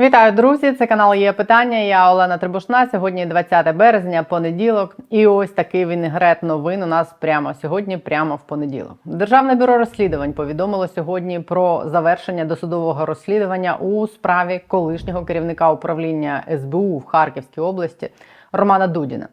Вітаю, друзі! Це канал є питання. Я Олена Трибушна. Сьогодні 20 березня, понеділок. І ось такий вінегрет новин у нас прямо сьогодні, прямо в понеділок. Державне бюро розслідувань повідомило сьогодні про завершення досудового розслідування у справі колишнього керівника управління СБУ в Харківській області Романа Дудіна.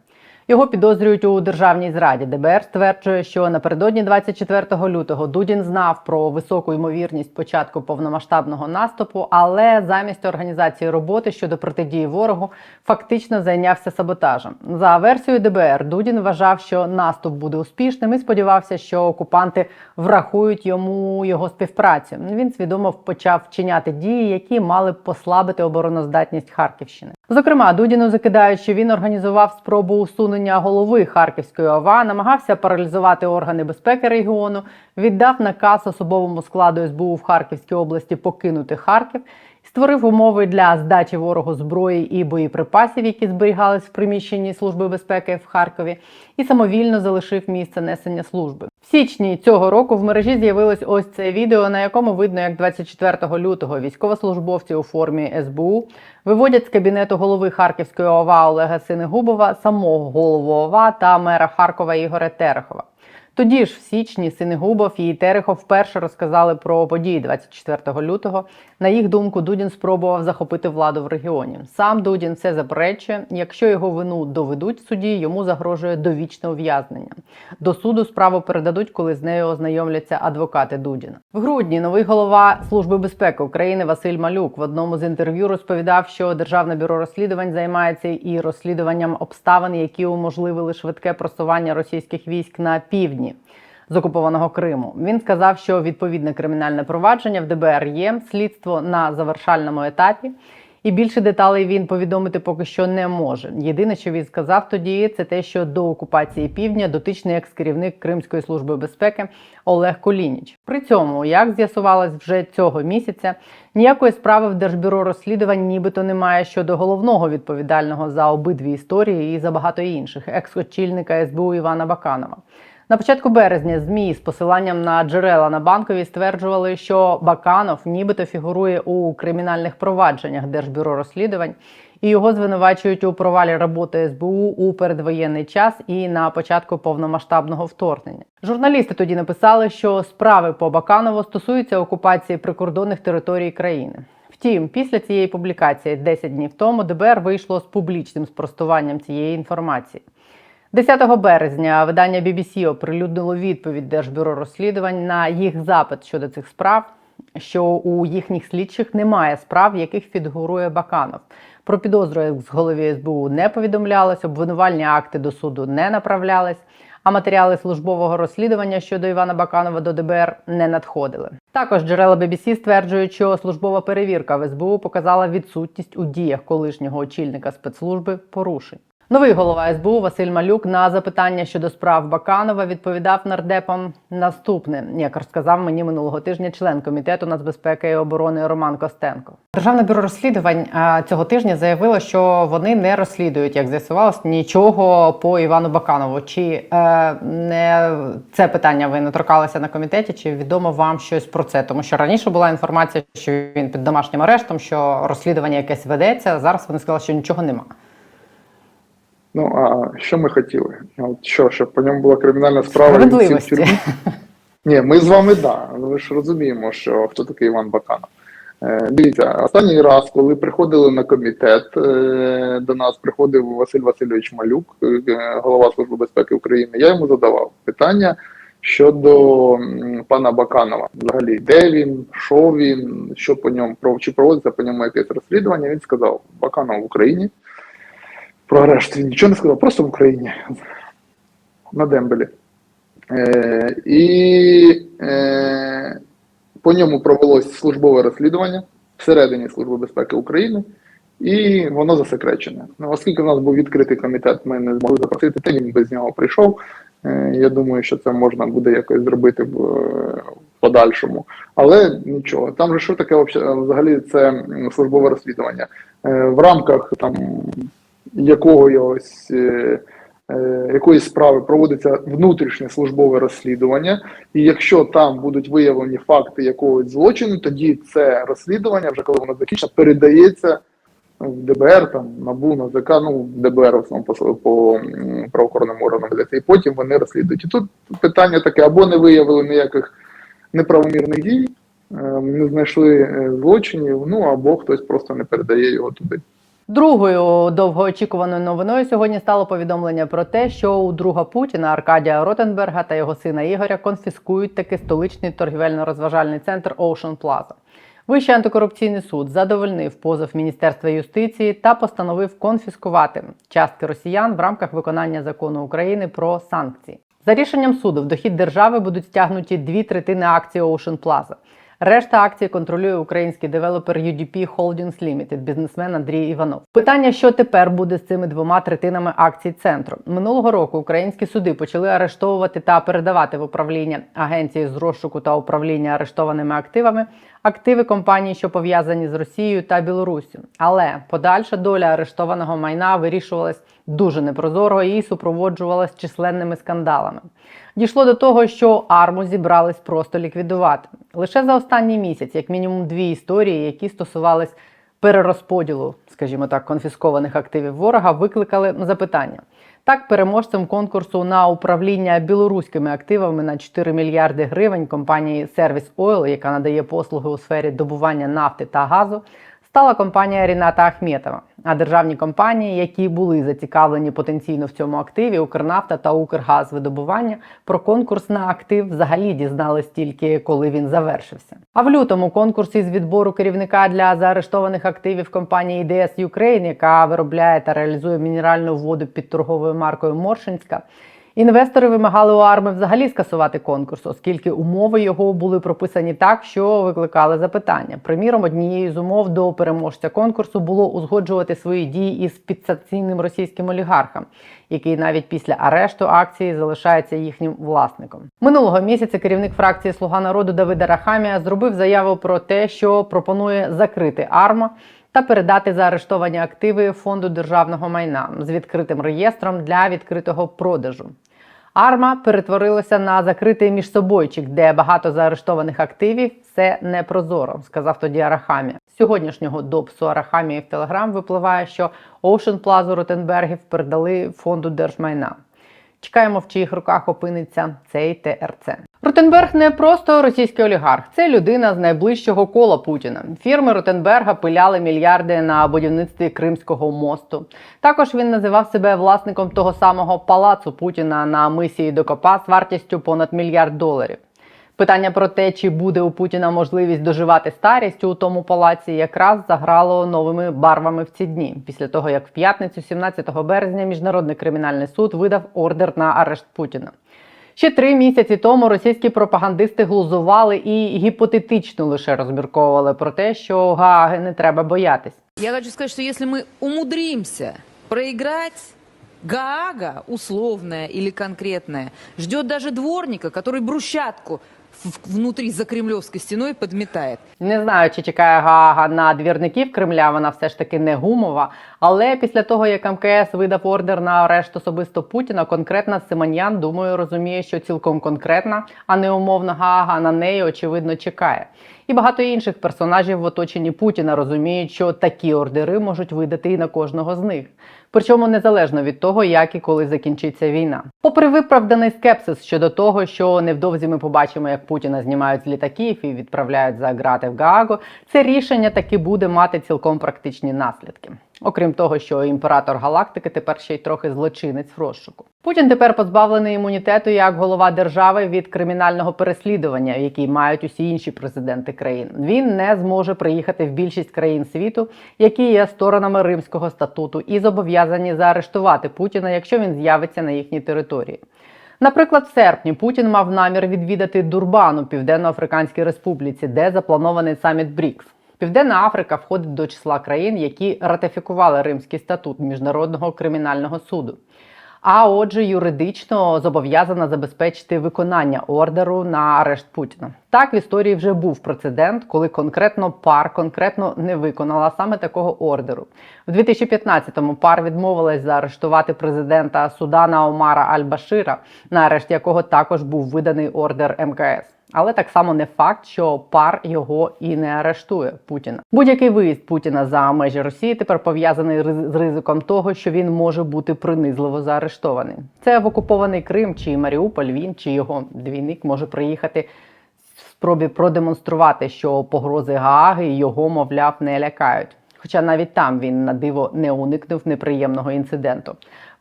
Його підозрюють у державній зраді. ДБР стверджує, що напередодні 24 лютого Дудін знав про високу ймовірність початку повномасштабного наступу, але замість організації роботи щодо протидії ворогу фактично зайнявся саботажем. За версією ДБР, Дудін вважав, що наступ буде успішним і сподівався, що окупанти врахують йому його співпрацю. Він свідомо почав вчиняти дії, які мали послабити обороноздатність Харківщини. Зокрема, Дудіну закидають, що він організував спробу усунення голови Харківської ОВА, намагався паралізувати органи безпеки регіону, віддав наказ особовому складу СБУ в Харківській області покинути Харків. Створив умови для здачі ворогу зброї і боєприпасів, які зберігались в приміщенні Служби безпеки в Харкові, і самовільно залишив місце несення служби. В січні цього року в мережі з'явилось ось це відео, на якому видно, як 24 лютого військовослужбовці у формі СБУ виводять з кабінету голови Харківської ОВА Олега Синегубова, самого голову ОВА та мера Харкова Ігоря Терехова. Тоді ж, в січні, Синегубов і Терехов вперше розказали про події 24 лютого. На їх думку, Дудін спробував захопити владу в регіоні. Сам Дудін це заперечує. Якщо його вину доведуть в суді, йому загрожує довічне ув'язнення. До суду справу передадуть, коли з нею ознайомляться адвокати Дудіна. В грудні новий голова Служби безпеки України Василь Малюк в одному з інтерв'ю розповідав, що Державне бюро розслідувань займається і розслідуванням обставин, які уможливили швидке просування російських військ на півдні з окупованого Криму. Він сказав, що відповідне кримінальне провадження в ДБР є слідство на завершальному етапі. І більше деталей він повідомити поки що не може. Єдине, що він сказав тоді, це те, що до окупації півдня дотичний екс-керівник Кримської служби безпеки Олег Колініч. При цьому, як з'ясувалось вже цього місяця, ніякої справи в Держбюро розслідувань нібито немає щодо головного відповідального за обидві історії і за багато інших екс-очільника СБУ Івана Баканова. На початку березня змі з посиланням на джерела на банковій стверджували, що Баканов нібито фігурує у кримінальних провадженнях Держбюро розслідувань, і його звинувачують у провалі роботи СБУ у передвоєнний час і на початку повномасштабного вторгнення. Журналісти тоді написали, що справи по Баканову стосуються окупації прикордонних територій країни. Втім, після цієї публікації 10 днів тому ДБР вийшло з публічним спростуванням цієї інформації. 10 березня видання BBC оприлюднило відповідь Держбюро розслідувань на їх запит щодо цих справ, що у їхніх слідчих немає справ, в яких фігурує Баканов. Про підозру з голові СБУ не повідомлялось, обвинувальні акти до суду не направлялись, а матеріали службового розслідування щодо Івана Баканова до ДБР не надходили. Також джерела BBC стверджують, що службова перевірка в СБУ показала відсутність у діях колишнього очільника спецслужби порушень. Новий голова СБУ Василь Малюк на запитання щодо справ Баканова відповідав нардепам наступне, як розказав мені минулого тижня член комітету нацбезпеки і оборони Роман Костенко. Державне бюро розслідувань цього тижня заявило, що вони не розслідують, як з'ясувалось, нічого по Івану Баканову. Чи е, не це питання ви не торкалися на комітеті? Чи відомо вам щось про це? Тому що раніше була інформація, що він під домашнім арештом, що розслідування якесь ведеться. Зараз вони сказали, що нічого немає. Ну, а що ми хотіли? От що, щоб по ньому була кримінальна справа? він сів в тюрмі? Ні, ми з вами да. Ми ж розуміємо, що хто такий Іван Баканов. Е, дивіться, останній раз, коли приходили на комітет, е, до нас приходив Василь Васильович Малюк, е, голова Служби безпеки України. Я йому задавав питання щодо пана Баканова. Взагалі, де він, що він, що по ньому, чи проводиться по ньому якесь розслідування. Він сказав, Баканов в Україні. Про арешт він нічого не сказав, просто в Україні на Дембелі. Е, і е, по ньому провелось службове розслідування всередині Служби безпеки України, і воно засекречене. Ну, оскільки в нас був відкритий комітет, ми не змогли запросити, та він без нього прийшов. Е, я думаю, що це можна буде якось зробити в, в подальшому. Але нічого, там же що таке взагалі це службове розслідування. Е, в рамках там якогось е, е, якоїсь справи проводиться внутрішнє службове розслідування, і якщо там будуть виявлені факти якогось злочину, тоді це розслідування, вже коли воно закінчено, передається в ДБР, там НАБУ, НАЗК, ну ДБР в основному по, по правоохоронним органам і потім вони розслідують. І тут питання таке: або не виявили ніяких неправомірних дій, е, не знайшли е, злочинів, ну або хтось просто не передає його туди. Другою довгоочікуваною новиною сьогодні стало повідомлення про те, що у друга Путіна Аркадія Ротенберга та його сина Ігоря конфіскують таки столичний торгівельно-розважальний центр Ocean Plaza. Вищий антикорупційний суд задовольнив позов Міністерства юстиції та постановив конфіскувати частки росіян в рамках виконання закону України про санкції. За рішенням суду в дохід держави будуть стягнуті дві третини акцій Ocean Plaza. Решта акцій контролює український девелопер UDP Holdings Limited, бізнесмен Андрій Іванов. Питання, що тепер буде з цими двома третинами акцій центру. Минулого року українські суди почали арештовувати та передавати в управління агенції з розшуку та управління арештованими активами активи компаній, що пов'язані з Росією та Білоруссю. Але подальша доля арештованого майна вирішувалась дуже непрозоро і супроводжувалась численними скандалами. Дійшло до того, що арму зібрались просто ліквідувати. Лише за останній місяць, як мінімум, дві історії, які стосувались перерозподілу, скажімо так, конфіскованих активів ворога, викликали запитання. Так, переможцем конкурсу на управління білоруськими активами на 4 мільярди гривень компанії Service Oil, яка надає послуги у сфері добування нафти та газу, стала компанія Ріната Ахметова. А державні компанії, які були зацікавлені потенційно в цьому активі, Укрнафта та Укргазвидобування, про конкурс на актив взагалі дізнались тільки коли він завершився. А в лютому конкурс із відбору керівника для заарештованих активів компанії DS Ukraine, яка виробляє та реалізує мінеральну воду під торговою маркою Моршинська. Інвестори вимагали у арми взагалі скасувати конкурс, оскільки умови його були прописані так, що викликали запитання. Приміром, однією з умов до переможця конкурсу було узгоджувати свої дії із підсанкційним російським олігархом, який навіть після арешту акції залишається їхнім власником. Минулого місяця керівник фракції Слуга народу Давид Арахамія зробив заяву про те, що пропонує закрити арма та передати заарештовані активи фонду державного майна з відкритим реєстром для відкритого продажу. Арма перетворилася на закритий міжсобойчик, де багато заарештованих активів все непрозоро, сказав тоді Арахамія. З сьогоднішнього допису Арахамії в Телеграм випливає, що Ocean Plaza Ротенбергів передали фонду держмайна. Чекаємо, в чиїх руках опиниться цей ТРЦ. Ротенберг не просто російський олігарх, це людина з найближчого кола Путіна. Фірми Ротенберга пиляли мільярди на будівництві Кримського мосту. Також він називав себе власником того самого палацу Путіна на мисії Докопа з вартістю понад мільярд доларів. Питання про те, чи буде у Путіна можливість доживати старість у тому палаці, якраз заграло новими барвами в ці дні, після того як в п'ятницю, 17 березня, міжнародний кримінальний суд видав ордер на арешт Путіна. Ще три місяці тому російські пропагандисти глузували і гіпотетично лише розмірковували про те, що Гааги не треба боятись. Я хочу сказать, что если мы умудримся проиграть, Гаага, условная или конкретная, ждет даже дворника, который брусчатку в- внутри за кремлевской стеной подметает. Не знаю, чи чекає Гаага на двірників Кремля, вона все ж таки не гумова. Але після того, як МКС видав ордер на арешт особисто Путіна, конкретна Симоньян, думаю, розуміє, що цілком конкретна, а не умовна Гаага на неї, очевидно, чекає. І багато інших персонажів в оточенні Путіна розуміють, що такі ордери можуть видати і на кожного з них. Причому незалежно від того, як і коли закінчиться війна. Попри виправданий скепсис щодо того, що невдовзі ми побачимо, як Путіна знімають з літаків і відправляють за грати в Гаагу, це рішення таки буде мати цілком практичні наслідки. Окрім того, що імператор галактики тепер ще й трохи злочинець в розшуку. Путін тепер позбавлений імунітету як голова держави від кримінального переслідування, який мають усі інші президенти країн. Він не зможе приїхати в більшість країн світу, які є сторонами Римського статуту, і зобов'язані заарештувати Путіна, якщо він з'явиться на їхній території. Наприклад, в серпні Путін мав намір відвідати Дурбан у Південно-Африканській Республіці, де запланований саміт БРІКС. Південна Африка входить до числа країн, які ратифікували Римський статут Міжнародного кримінального суду. А отже, юридично зобов'язана забезпечити виконання ордеру на арешт Путіна. Так в історії вже був прецедент, коли конкретно пар конкретно не виконала саме такого ордеру. В 2015-му пар відмовилась заарештувати президента Судана Омара Аль-Башира, на арешт якого також був виданий ордер МКС. Але так само не факт, що пар його і не арештує Путіна. Будь-який виїзд Путіна за межі Росії тепер пов'язаний з ризиком того, що він може бути принизливо заарештований. Це в окупований Крим чи Маріуполь. Він чи його двійник може приїхати в спробі продемонструвати, що погрози Гааги його, мовляв, не лякають. Хоча навіть там він на диво не уникнув неприємного інциденту.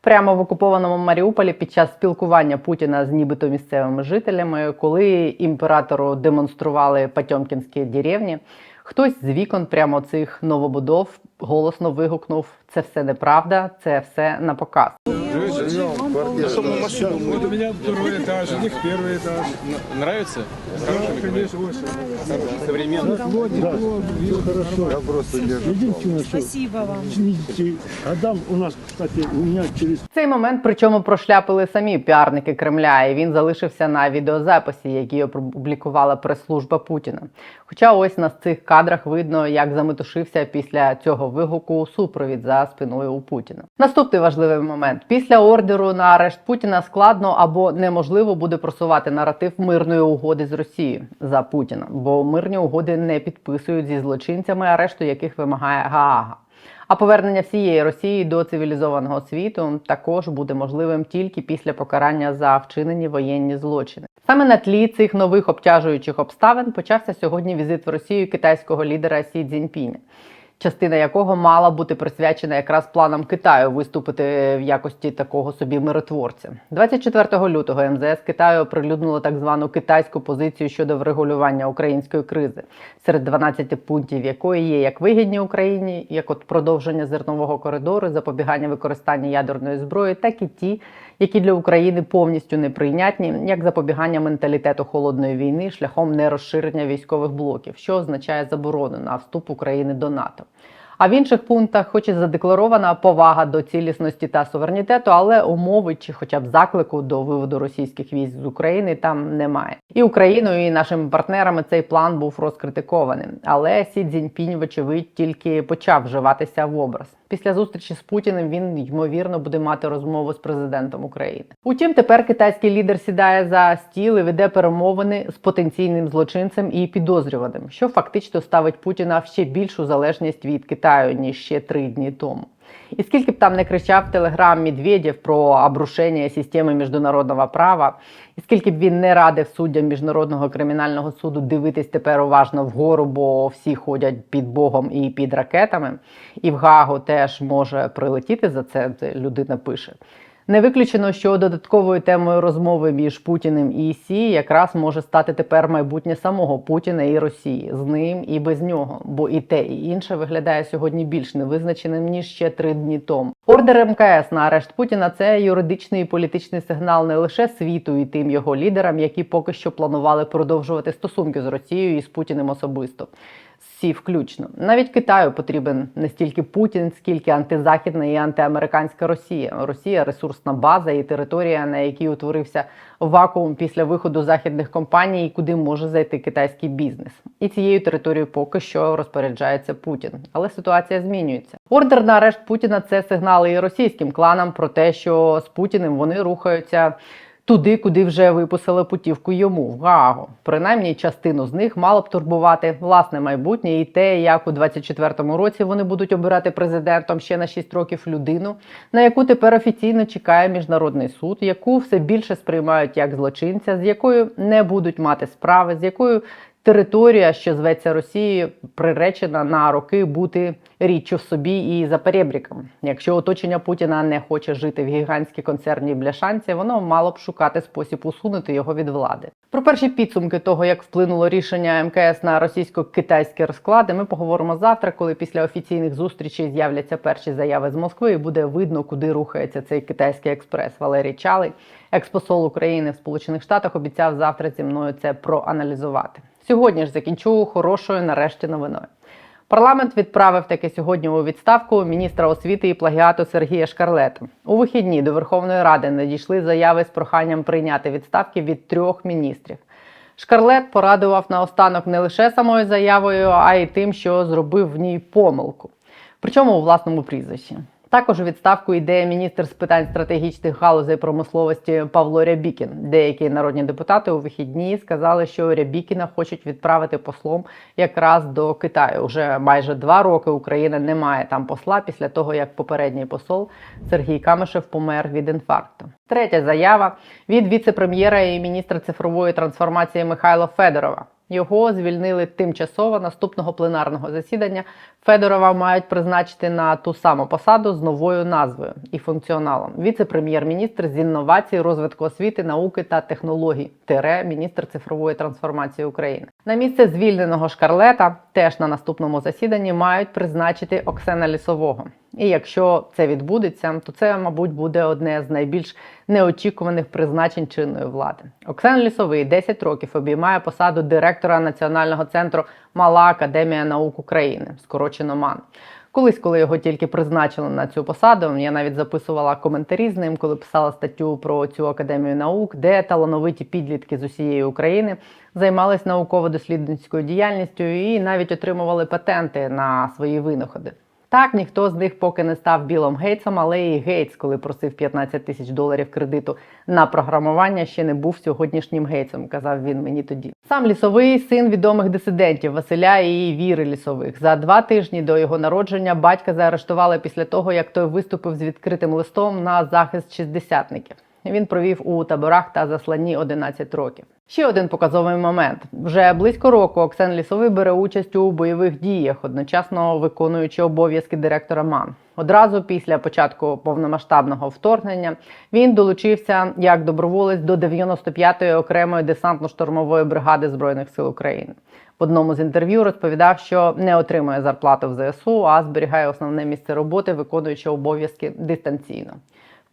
Прямо в окупованому Маріуполі під час спілкування Путіна з нібито місцевими жителями, коли імператору демонстрували Патьомкінські деревні, хтось з вікон прямо цих новобудов голосно вигукнув: це все неправда, це все на показ. Вот у меня второй этаж, у них первый этаж. Н- Нравится? Да, конечно, очень. Современно. Я просто держу. Единственное, что Спасибо вам. извините, Адам у нас, кстати, у меня через Цей момент, причому прошляпили самі піарники Кремля, і він залишився на відеозаписі, який опублікувала прес-служба Путіна. Хоча ось на цих кадрах видно, як заметушився після цього вигуку супровід за спиною у Путіна. Наступний важливий момент: після ордеру на арешт Путіна складно або неможливо буде просувати наратив мирної угоди з Росією за Путіна, бо мирні угоди не підписують зі злочинцями, арешту яких вимагає Гаага. А повернення всієї Росії до цивілізованого світу також буде можливим тільки після покарання за вчинені воєнні злочини. Саме на тлі цих нових обтяжуючих обставин почався сьогодні візит в Росію китайського лідера Сі Цзіньпіня. Частина якого мала бути присвячена якраз планам Китаю виступити в якості такого собі миротворця. 24 лютого МЗС Китаю оприлюднило так звану китайську позицію щодо врегулювання української кризи, серед 12 пунктів якої є як вигідні Україні, як от продовження зернового коридору, запобігання використання ядерної зброї, так і ті, які для України повністю неприйнятні, як запобігання менталітету холодної війни шляхом нерозширення військових блоків, що означає заборону на вступ України до НАТО. А в інших пунктах, хоч і задекларована повага до цілісності та суверенітету, але умови чи хоча б заклику до виводу російських військ з України там немає. І Україною, і нашими партнерами цей план був розкритикований. Але Сі Цзіньпінь, вочевидь, тільки почав вживатися в образ. Після зустрічі з Путіним він ймовірно буде мати розмову з президентом України. Утім, тепер китайський лідер сідає за стіл і веде перемовини з потенційним злочинцем і підозрюваним, що фактично ставить Путіна в ще більшу залежність від Китаю ніж ще три дні тому. І скільки б там не кричав телеграм Медведєв про обрушення системи міжнародного права, і скільки б він не радив суддям міжнародного кримінального суду дивитись тепер уважно вгору, бо всі ходять під Богом і під ракетами, і в Гагу теж може прилетіти за це. Людина пише. Не виключено, що додатковою темою розмови між Путіним і Сі якраз може стати тепер майбутнє самого Путіна і Росії з ним і без нього, бо і те, і інше виглядає сьогодні більш невизначеним ніж ще три дні тому. Ордер МКС на арешт Путіна це юридичний і політичний сигнал не лише світу і тим його лідерам, які поки що планували продовжувати стосунки з Росією і з Путіним особисто. Всі включно. Навіть Китаю потрібен не стільки Путін, скільки антизахідна і антиамериканська Росія. Росія ресурсна база і територія, на якій утворився вакуум після виходу західних компаній, куди може зайти китайський бізнес. І цією територією поки що розпоряджається Путін. Але ситуація змінюється. Ордер на арешт Путіна це сигнали і російським кланам про те, що з Путіним вони рухаються туди, куди вже виписали путівку йому в Гаагу. Принаймні, частину з них мало б турбувати власне майбутнє і те, як у 24-му році вони будуть обирати президентом ще на 6 років людину, на яку тепер офіційно чекає міжнародний суд, яку все більше сприймають як злочинця, з якою не будуть мати справи, з якою територія, що зветься Росією, приречена на роки бути річчю в собі і за перебріком. Якщо оточення Путіна не хоче жити в гігантській концерній бляшанці, воно мало б шукати спосіб усунути його від влади. Про перші підсумки того, як вплинуло рішення МКС на російсько-китайські розклади, ми поговоримо завтра, коли після офіційних зустрічей з'являться перші заяви з Москви, і буде видно, куди рухається цей китайський експрес. Валерій Чалий, експосол України в Сполучених Штатах, обіцяв завтра зі мною це проаналізувати. Сьогодні ж закінчу хорошою нарешті новиною. Парламент відправив таки сьогодні у відставку міністра освіти і плагіату Сергія Шкарлета. У вихідні до Верховної Ради надійшли заяви з проханням прийняти відставки від трьох міністрів. Шкарлет порадував наостанок не лише самою заявою, а й тим, що зробив в ній помилку. Причому у власному прізвищі. Також у відставку йде міністр з питань стратегічних галузей промисловості Павло Рябікін. Деякі народні депутати у вихідні сказали, що Рябікіна хочуть відправити послом якраз до Китаю. Уже майже два роки Україна не має там посла після того, як попередній посол Сергій Камишев помер від інфаркту. Третя заява від віце-прем'єра і міністра цифрової трансформації Михайла Федорова. Його звільнили тимчасово наступного пленарного засідання. Федорова мають призначити на ту саму посаду з новою назвою і функціоналом. Віце-прем'єр-міністр з інновацій, розвитку освіти, науки та технологій, тире міністр цифрової трансформації України. На місце звільненого шкарлета теж на наступному засіданні мають призначити Оксена Лісового. І якщо це відбудеться, то це, мабуть, буде одне з найбільш неочікуваних призначень чинної влади. Оксана Лісовий 10 років обіймає посаду директора Національного центру Мала Академія наук України, скорочено МАН. Колись, коли його тільки призначили на цю посаду, я навіть записувала коментарі з ним, коли писала статтю про цю академію наук, де талановиті підлітки з усієї України займались науково-дослідницькою діяльністю і навіть отримували патенти на свої винаходи. Так, ніхто з них поки не став Білом Гейтсом, але і Гейтс, коли просив 15 тисяч доларів кредиту на програмування, ще не був сьогоднішнім Гейтсом, казав він мені тоді. Сам лісовий син відомих дисидентів Василя і Віри Лісових. За два тижні до його народження батька заарештували після того, як той виступив з відкритим листом на захист шістдесятників. Він провів у таборах та засланні 11 років. Ще один показовий момент: вже близько року Оксен Лісовий бере участь у бойових діях, одночасно виконуючи обов'язки директора МАН. Одразу після початку повномасштабного вторгнення він долучився як доброволець до 95-ї окремої десантно-штурмової бригади збройних сил України. В одному з інтерв'ю розповідав, що не отримує зарплату в ЗСУ, а зберігає основне місце роботи, виконуючи обов'язки дистанційно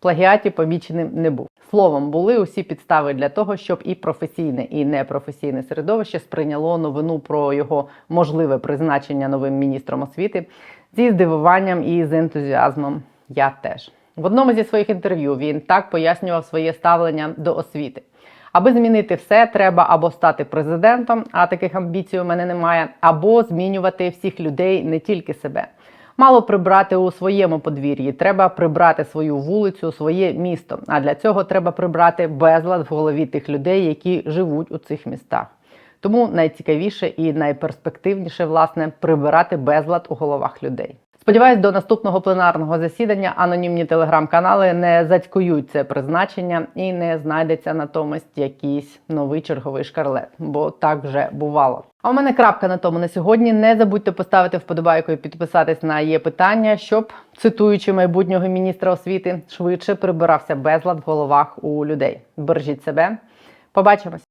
плагіаті поміченим не був. Словом, були усі підстави для того, щоб і професійне, і непрофесійне середовище сприйняло новину про його можливе призначення новим міністром освіти зі здивуванням і з ентузіазмом. Я теж в одному зі своїх інтерв'ю він так пояснював своє ставлення до освіти. Аби змінити все, треба або стати президентом, а таких амбіцій у мене немає, або змінювати всіх людей, не тільки себе. Мало прибрати у своєму подвір'ї, треба прибрати свою вулицю, своє місто. А для цього треба прибрати безлад в голові тих людей, які живуть у цих містах. Тому найцікавіше і найперспективніше, власне, прибирати безлад у головах людей. Сподіваюсь, до наступного пленарного засідання анонімні телеграм-канали не зацькують це призначення і не знайдеться натомість якийсь новий черговий шкарлет, бо так вже бувало. А у мене крапка на тому на сьогодні. Не забудьте поставити вподобайку і підписатись на є питання, щоб цитуючи майбутнього міністра освіти, швидше прибирався безлад в головах у людей. Бережіть себе. Побачимось.